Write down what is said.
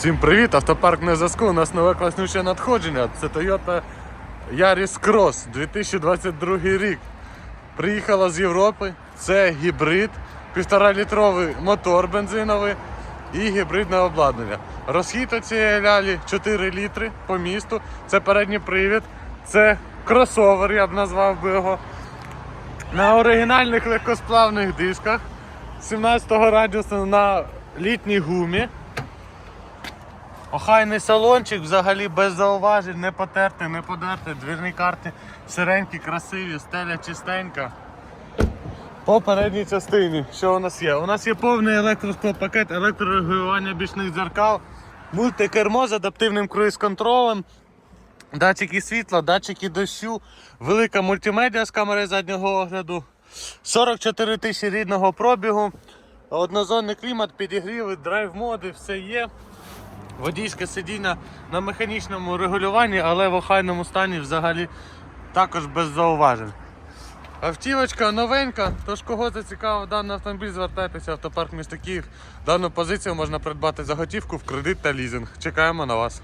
Всім привіт! Автопарк на зв'язку. У нас нове класнюче надходження. Це Toyota Yaris Cross 2022 рік. Приїхала з Європи. Це гібрид, 1,5 літровий мотор бензиновий і гібридне обладнання. Розхід у цієї лялі 4 літри по місту. Це передній привід, це кросовер, я б назвав би його. На оригінальних легкосплавних дисках 17-го радіусу на літній гумі. Охайний салончик взагалі без зауважень, не потертий, не подертий, двірні карти сиренькі, красиві, стеля чистенька. По передній частині, що у нас є? У нас є повний електросклопакет, електрорегулювання бічних дзеркал, мультикермо з адаптивним круїз-контролем, датчики світла, датчики дощу, велика мультимедіа з камери заднього огляду, 44 тисячі рідного пробігу, однозонний клімат, підігріви, драйв-моди, все є. Водійське сидіння на механічному регулюванні, але в охайному стані взагалі також без зауважень. Автівочка новенька, тож кого зацікавив даний автомобіль, звертайтеся в автопарк міста Київ. Дану позицію можна придбати за готівку в кредит та лізинг. Чекаємо на вас.